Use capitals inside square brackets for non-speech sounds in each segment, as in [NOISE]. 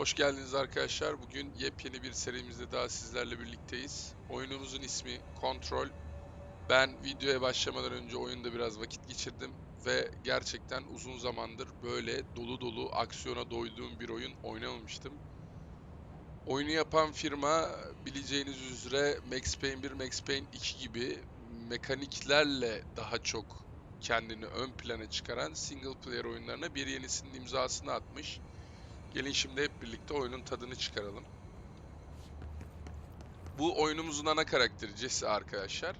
Hoş geldiniz arkadaşlar. Bugün yepyeni bir serimizde daha sizlerle birlikteyiz. Oyunumuzun ismi Control. Ben videoya başlamadan önce oyunda biraz vakit geçirdim ve gerçekten uzun zamandır böyle dolu dolu aksiyona doyduğum bir oyun oynamamıştım. Oyunu yapan firma bileceğiniz üzere Max Payne 1, Max Payne 2 gibi mekaniklerle daha çok kendini ön plana çıkaran single player oyunlarına bir yenisinin imzasını atmış. Gelin şimdi hep birlikte oyunun tadını çıkaralım. Bu oyunumuzun ana karakteri Jesse arkadaşlar.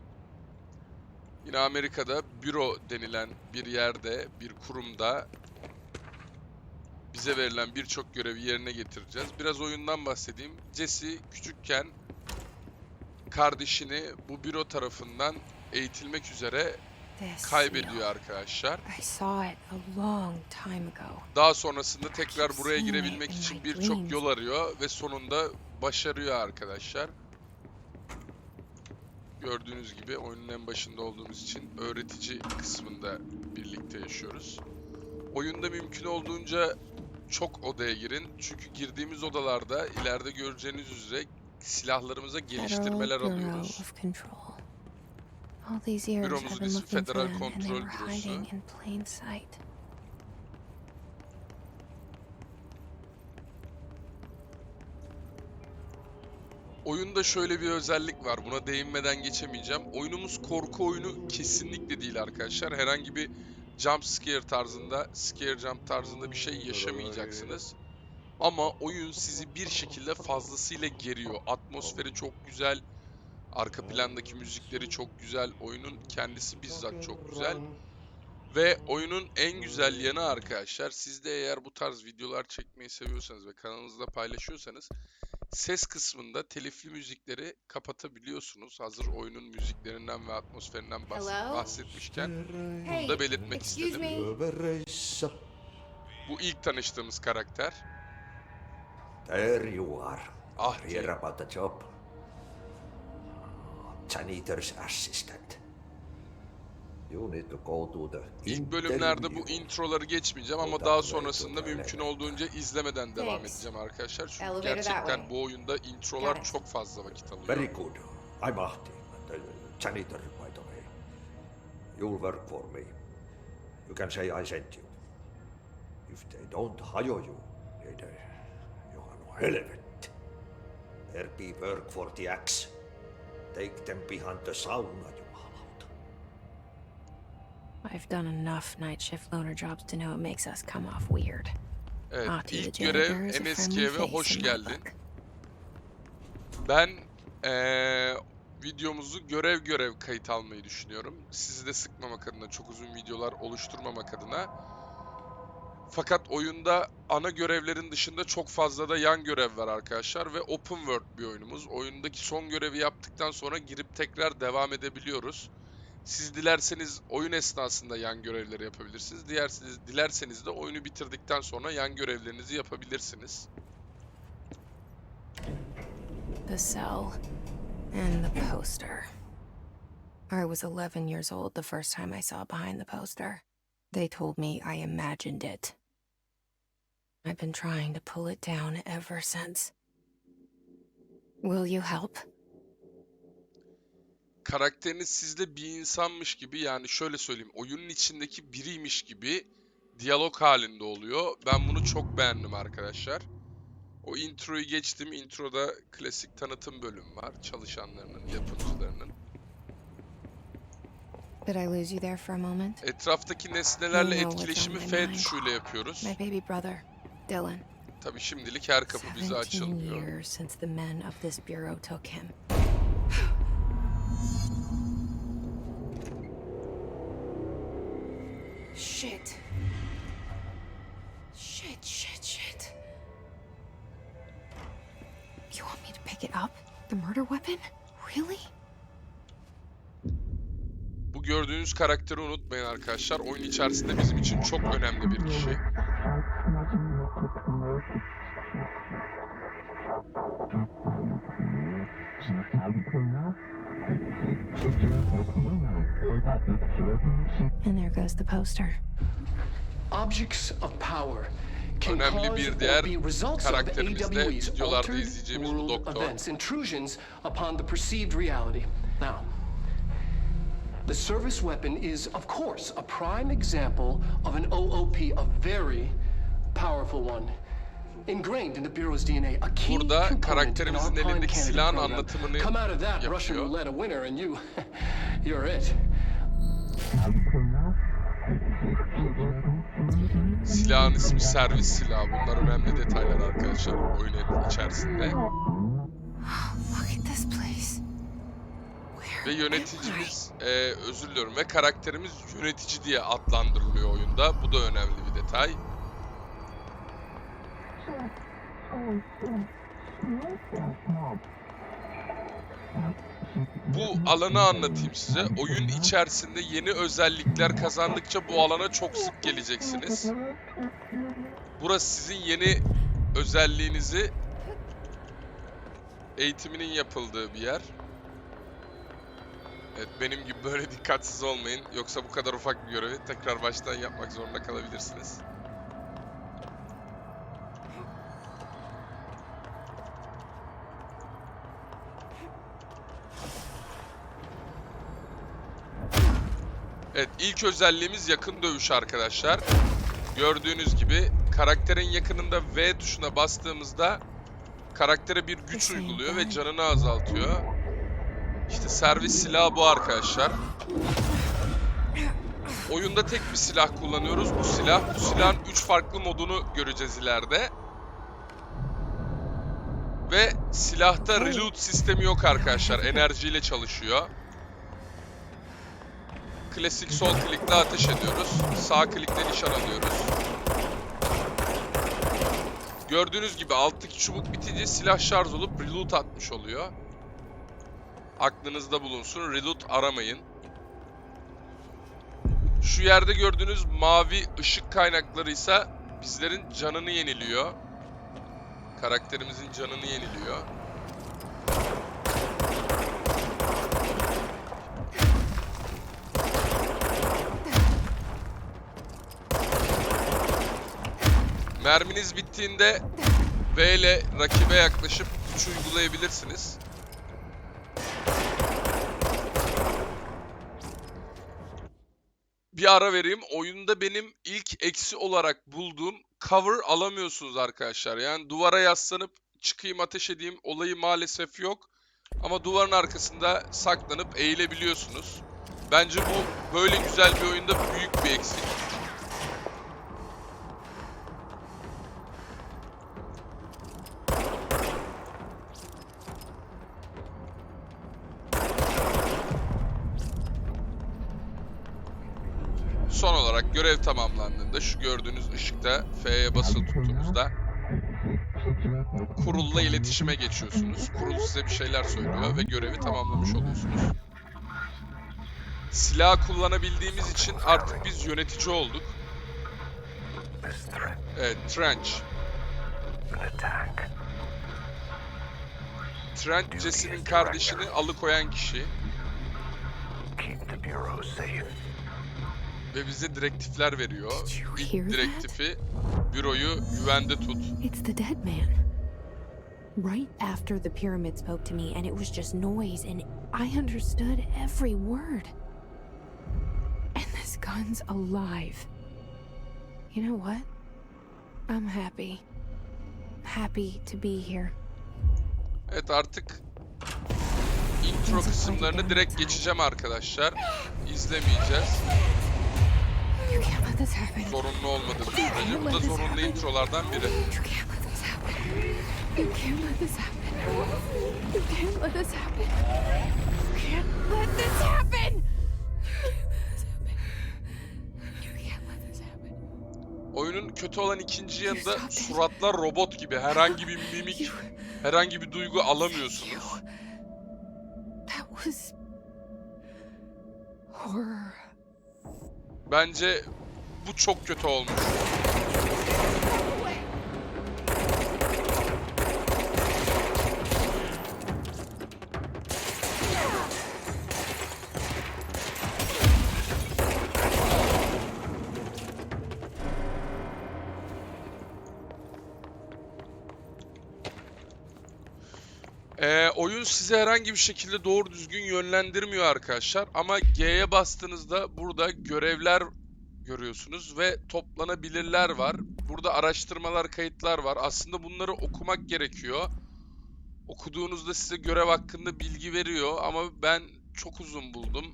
Yine Amerika'da büro denilen bir yerde, bir kurumda bize verilen birçok görevi yerine getireceğiz. Biraz oyundan bahsedeyim. Jesse küçükken kardeşini bu büro tarafından eğitilmek üzere kaybediyor arkadaşlar. Daha sonrasında tekrar buraya girebilmek in için birçok yol arıyor ve sonunda başarıyor arkadaşlar. Gördüğünüz gibi oyunun en başında olduğumuz için öğretici kısmında birlikte yaşıyoruz. Oyunda mümkün olduğunca çok odaya girin. Çünkü girdiğimiz odalarda ileride göreceğiniz üzere silahlarımıza geliştirmeler alıyoruz. All these years I've been looking for them and they were hiding in plain sight. Oyunda şöyle bir özellik var. Buna değinmeden geçemeyeceğim. Oyunumuz korku oyunu kesinlikle değil arkadaşlar. Herhangi bir jump scare tarzında, scare jump tarzında bir şey yaşamayacaksınız. Ama oyun sizi bir şekilde fazlasıyla geriyor. Atmosferi çok güzel. Arka plandaki müzikleri çok güzel. Oyunun kendisi bizzat çok güzel. Ve oyunun en güzel yanı arkadaşlar, siz de eğer bu tarz videolar çekmeyi seviyorsanız ve kanalınızda paylaşıyorsanız ses kısmında telifli müzikleri kapatabiliyorsunuz. Hazır oyunun müziklerinden ve atmosferinden bahs- Hello? bahsetmişken Hey, bunu da belirtmek excuse istedim. me. Bu ilk tanıştığımız karakter. There you are. Ah Hear diye. about the job? Janitor's assistant. You need to go to the İlk bölümlerde bu introları geçmeyeceğim ama daha sonrasında mümkün olduğunca izlemeden devam edeceğim arkadaşlar. Çünkü gerçekten bu oyunda introlar çok fazla vakit alıyor. Very good. I'm Ahti, the janitor, by the way. You'll work for me. You can say I sent you. If they don't hire you, then uh, you are no relevant. There be work for the axe. Take them behind the sauna, you. I've done enough night shift loner jobs to know it makes us come off weird. Evet, Ati the ilk janitor görev is a en eski friendly eve face hoş in my geldin. book. Ben eee, videomuzu görev görev kayıt almayı düşünüyorum. Sizi de sıkmamak adına, çok uzun videolar oluşturmamak adına. Fakat oyunda ana görevlerin dışında çok fazla da yan görev var arkadaşlar ve open world bir oyunumuz. Oyundaki son görevi yaptıktan sonra girip tekrar devam edebiliyoruz. Siz dilerseniz oyun esnasında yan görevleri yapabilirsiniz. Dilerseniz, dilerseniz de oyunu bitirdikten sonra yan görevlerinizi yapabilirsiniz. The cell. And the poster. I was 11 years old the first time I saw behind the poster. They told me I imagined it. I've been trying to pull it down ever since. Will you help? karakteriniz sizde bir insanmış gibi yani şöyle söyleyeyim oyunun içindeki biriymiş gibi diyalog halinde oluyor. Ben bunu çok beğendim arkadaşlar. O introyu geçtim. Introda klasik tanıtım bölüm var. Çalışanlarının, yapımcılarının. Did I lose you there for a moment? Etraftaki nesnelerle etkileşimi F tuşuyla yapıyoruz. My baby brother, Dylan. Tabii şimdilik her kapı bize 17 açılmıyor. years since the men of this bureau took him. Shit. Shit, shit, shit. You want me to pick it up? The murder weapon? Really? Bu gördüğünüz karakteri unutmayın arkadaşlar. Oyun içerisinde bizim için çok önemli bir kişi. And there goes the poster. Objects of power can önemli cause bir or diğer be results of karakterimiz de AWE's videolarda altered izleyeceğimiz bu world doktor. events, intrusions upon the perceived reality. Now, the service weapon is, of course, a prime example of an OOP, a very powerful one. Ingrained in the Bureau's DNA, a key Burada karakterimizin elindeki silahın anlatımını Come out of that Russian yapıyor. roulette a winner, and you, [LAUGHS] you're it. Silahın ismi servis silahı. Bunlar önemli detaylar arkadaşlar oyun içerisinde. Ve yöneticimiz, e, özür diliyorum, ve karakterimiz yönetici diye adlandırılıyor oyunda. Bu da önemli bir detay. Bu alanı anlatayım size. Oyun içerisinde yeni özellikler kazandıkça bu alana çok sık geleceksiniz. Burası sizin yeni özelliğinizi eğitiminin yapıldığı bir yer. Evet benim gibi böyle dikkatsiz olmayın. Yoksa bu kadar ufak bir görevi tekrar baştan yapmak zorunda kalabilirsiniz. Evet ilk özelliğimiz yakın dövüş arkadaşlar. Gördüğünüz gibi karakterin yakınında V tuşuna bastığımızda karaktere bir güç uyguluyor ve canını azaltıyor. İşte servis silahı bu arkadaşlar. Oyunda tek bir silah kullanıyoruz. Bu silah. Bu silahın 3 farklı modunu göreceğiz ileride. Ve silahta reload sistemi yok arkadaşlar. [LAUGHS] Enerjiyle çalışıyor. Klasik sol klikle ateş ediyoruz. Sağ klikle nişan alıyoruz. Gördüğünüz gibi alttaki çubuk bitince silah şarj olup reload atmış oluyor. Aklınızda bulunsun. Reload aramayın. Şu yerde gördüğünüz mavi ışık kaynakları ise bizlerin canını yeniliyor. Karakterimizin canını yeniliyor. Merminiz bittiğinde V ile rakibe yaklaşıp güç uygulayabilirsiniz. Bir ara vereyim. Oyunda benim ilk eksi olarak bulduğum cover alamıyorsunuz arkadaşlar. Yani duvara yaslanıp çıkayım ateş edeyim olayı maalesef yok. Ama duvarın arkasında saklanıp eğilebiliyorsunuz. Bence bu böyle güzel bir oyunda büyük bir eksik. Görev tamamlandığında şu gördüğünüz ışıkta F'ye basılı tuttuğunuzda kurulla iletişime geçiyorsunuz. Kurul size bir şeyler söylüyor ve görevi tamamlamış oluyorsunuz. Silah kullanabildiğimiz için artık biz yönetici olduk. Evet, Trench. Trench, Jesse'nin kardeşini alıkoyan kişi ve bize direktifler veriyor. İlk direktifi büroyu güvende tut. It's the dead man. Right after the pyramid spoke to me, and it was just noise, and I understood every word. And this gun's alive. You know what? I'm happy. Happy to be here. Evet artık intro kısımlarını direkt geçeceğim arkadaşlar. İzlemeyeceğiz. Zorunlu sürece. Bu da zorunlu introlardan biri. You can't let this happen. You can't let this happen. You can't let this happen. You can't let this happen. You can't let this happen. Oyunun kötü olan ikinci yanında suratlar robot gibi. Herhangi bir mimik, herhangi bir duygu alamıyorsunuz. That was horror. Bence bu çok kötü olmuş. Ee, oyun size herhangi bir şekilde doğru düzgün yönlendirmiyor arkadaşlar. Ama G'ye bastığınızda burada görevler görüyorsunuz ve toplanabilirler var. Burada araştırmalar, kayıtlar var. Aslında bunları okumak gerekiyor. Okuduğunuzda size görev hakkında bilgi veriyor ama ben çok uzun buldum.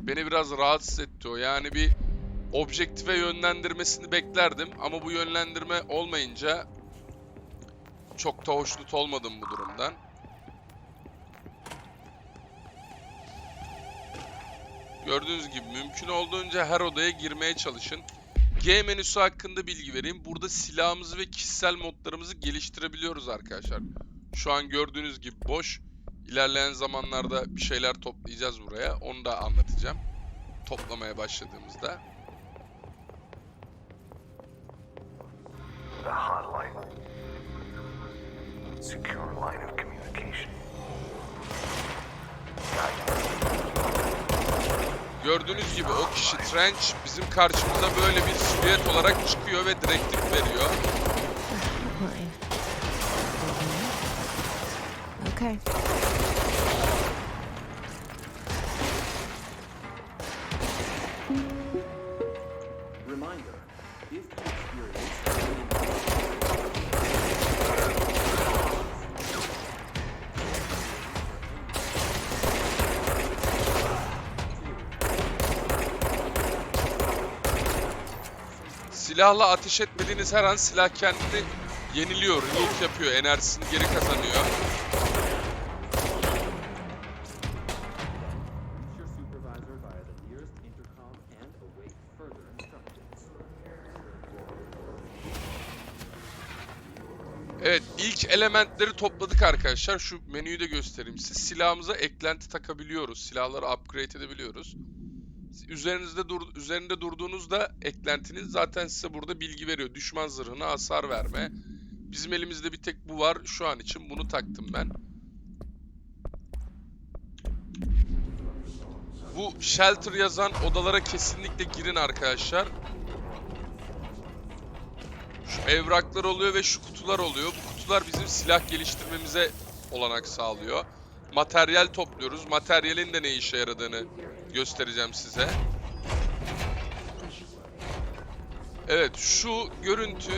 Beni biraz rahatsız etti o. Yani bir objektife yönlendirmesini beklerdim ama bu yönlendirme olmayınca çok da hoşnut olmadım bu durumdan. Gördüğünüz gibi mümkün olduğunca her odaya girmeye çalışın. G menüsü hakkında bilgi vereyim. Burada silahımızı ve kişisel modlarımızı geliştirebiliyoruz arkadaşlar. Şu an gördüğünüz gibi boş. İlerleyen zamanlarda bir şeyler toplayacağız buraya. Onu da anlatacağım. Toplamaya başladığımızda. The hotline. Secure line of communication. Gördüğünüz gibi o kişi Trench bizim karşımıza böyle bir silüet olarak çıkıyor ve direktif veriyor. Okay. Reminder, Silahla ateş etmediğiniz her an silah kendini yeniliyor, reload yapıyor, enerjisini geri kazanıyor. Evet, ilk elementleri topladık arkadaşlar. Şu menüyü de göstereyim size. Silahımıza eklenti takabiliyoruz. Silahları upgrade edebiliyoruz. Üzerinizde dur üzerinde durduğunuzda eklentiniz zaten size burada bilgi veriyor. Düşman zırhına hasar verme. Bizim elimizde bir tek bu var. Şu an için bunu taktım ben. Bu shelter yazan odalara kesinlikle girin arkadaşlar. Şu evraklar oluyor ve şu kutular oluyor. Bu kutular bizim silah geliştirmemize olanak sağlıyor. Materyal topluyoruz. Materyalin de ne işe yaradığını göstereceğim size. Evet şu görüntü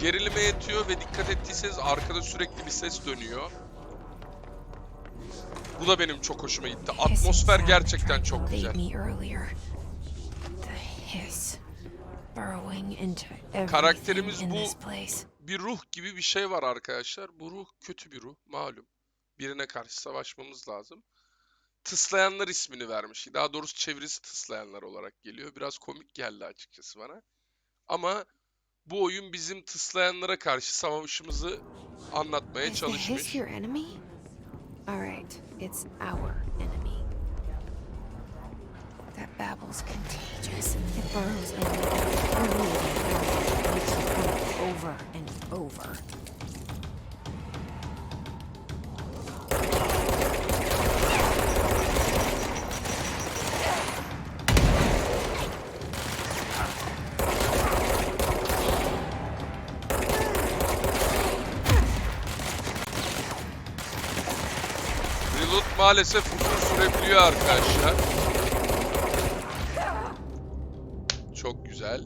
gerilime yetiyor ve dikkat ettiyseniz arkada sürekli bir ses dönüyor. Bu da benim çok hoşuma gitti. Atmosfer gerçekten çok güzel. Karakterimiz bu bir ruh gibi bir şey var arkadaşlar. Bu ruh kötü bir ruh malum. Birine karşı savaşmamız lazım. Tıslayanlar ismini vermiş. Daha doğrusu çevirisi tıslayanlar olarak geliyor. Biraz komik geldi açıkçası bana. Ama bu oyun bizim tıslayanlara karşı savaşımızı anlatmaya çalışmış. Alright, it's our enemy. That babble's contagious. It burrows come over and over. Maalesef uzun sürebiliyor arkadaşlar. Çok güzel.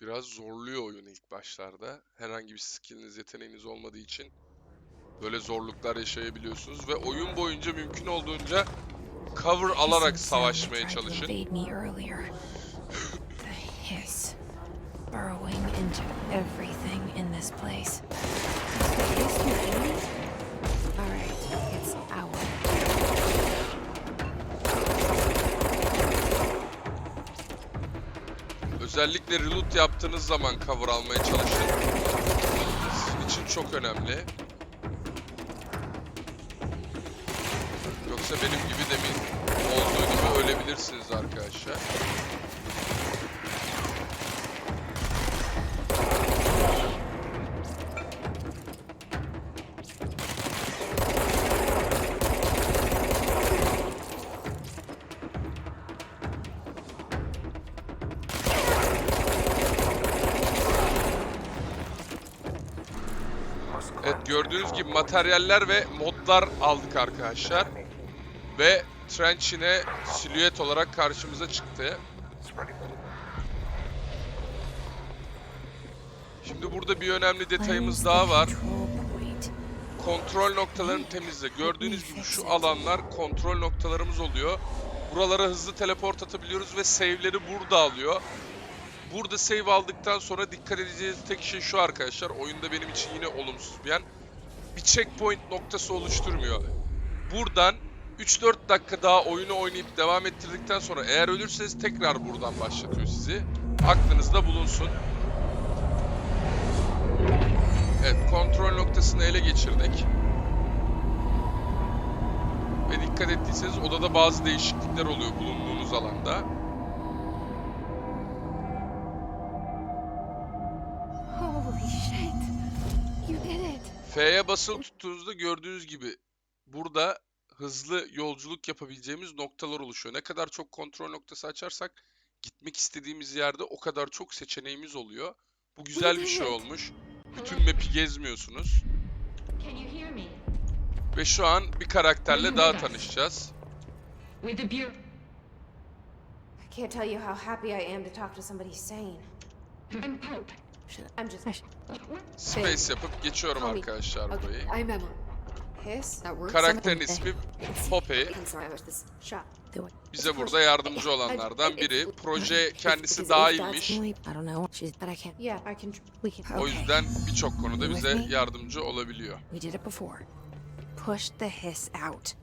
Biraz zorluyor oyun ilk başlarda. Herhangi bir skilliniz, yeteneğiniz olmadığı için böyle zorluklar yaşayabiliyorsunuz ve oyun boyunca mümkün olduğunca cover alarak savaşmaya çalışın. Burrowing into everything in this place. Alright, it's our. Özellikle reload yaptığınız zaman cover almaya çalışın. Sizin için çok önemli. Yoksa benim gibi demin olduğu gibi ölebilirsiniz arkadaşlar. Materyaller ve modlar aldık arkadaşlar. Ve Trench yine silüet olarak karşımıza çıktı. Şimdi burada bir önemli detayımız daha var. Kontrol noktalarını temizle. Gördüğünüz gibi şu alanlar kontrol noktalarımız oluyor. Buralara hızlı teleport atabiliyoruz ve save'leri burada alıyor. Burada save aldıktan sonra dikkat edeceğiniz tek şey şu arkadaşlar. Oyunda benim için yine olumsuz bir yan. Bir checkpoint noktası oluşturmuyor. Buradan 3-4 dakika daha oyunu oynayıp devam ettirdikten sonra eğer ölürseniz tekrar buradan başlatıyor sizi. Aklınızda bulunsun. Evet, kontrol noktasını ele geçirdik. Ve dikkat ettiyseniz odada bazı değişiklikler oluyor bulunduğunuz alanda. F'ye basılı tuttuğunuzda gördüğünüz gibi burada hızlı yolculuk yapabileceğimiz noktalar oluşuyor. Ne kadar çok kontrol noktası açarsak gitmek istediğimiz yerde o kadar çok seçeneğimiz oluyor. Bu güzel bir şey olmuş. Bütün map'i gezmiyorsunuz. Ve şu an bir karakterle daha tanışacağız. I can't tell you how happy I am to talk to somebody sane. I'm Pope. I'm just. Space yapıp geçiyorum arkadaşlar burayı. That works. Karakterin ismi [LAUGHS] Poppy. Bize burada yardımcı olanlardan biri. Proje kendisi can. O Okay. yüzden birçok konuda bize yardımcı olabiliyor. We did it before. Push the hiss out.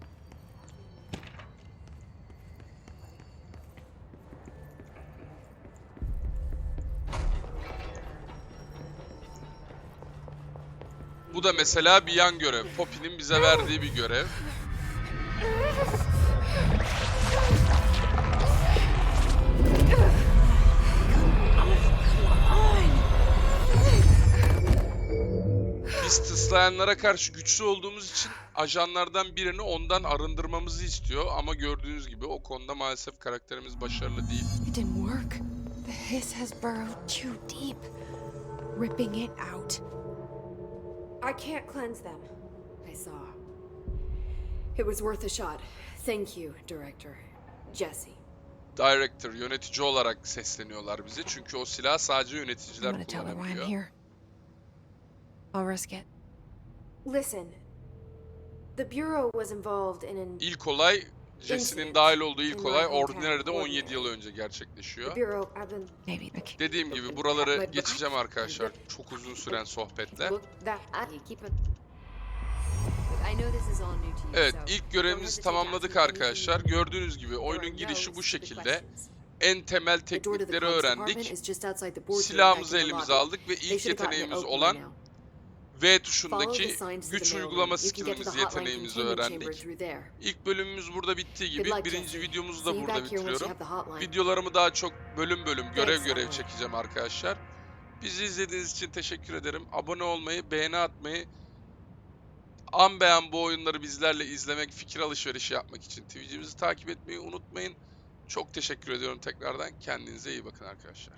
Bu da mesela bir yan görev. Poppy'nin bize verdiği bir görev. Biz tıslayanlara karşı güçlü olduğumuz için ajanlardan birini ondan arındırmamızı istiyor ama gördüğünüz gibi o konuda maalesef karakterimiz başarılı değil. It didn't work. The hiss has burrowed too deep, ripping it out. I can't cleanse them. I saw. It was worth a shot. Thank you, Director. Jesse. Director, yönetici olarak sesleniyorlar bize. Çünkü o silah sadece I'm yöneticiler gonna tell her why I'm kullanabiliyor. here. I'll risk it. Listen, the Bureau was involved in an. İlk olay, Jesse'nin dahil olduğu ilk olay Ordinary'de 17 Ordinary. yıl önce gerçekleşiyor. Dediğim gibi buraları geçeceğim arkadaşlar. Çok uzun süren sohbetle. Evet, ilk görevimizi tamamladık arkadaşlar. Gördüğünüz gibi oyunun girişi bu şekilde. En temel teknikleri öğrendik. Silahımızı elimize aldık ve ilk yeteneğimiz olan. V tuşundaki güç uygulama hotline yeteneğimizi öğrendik. İlk bölümümüz burada bittiği gibi birinci videomuzu da burada bitiriyorum. Videolarımı daha çok bölüm bölüm, görev görev çekeceğim arkadaşlar. Bizi izlediğiniz için teşekkür ederim. Abone olmayı, beğeni atmayı, an beğen bu oyunları bizlerle izlemek, fikir alışverişi yapmak için Twitch'imizi takip etmeyi unutmayın. Çok teşekkür ediyorum tekrardan. Kendinize iyi bakın arkadaşlar.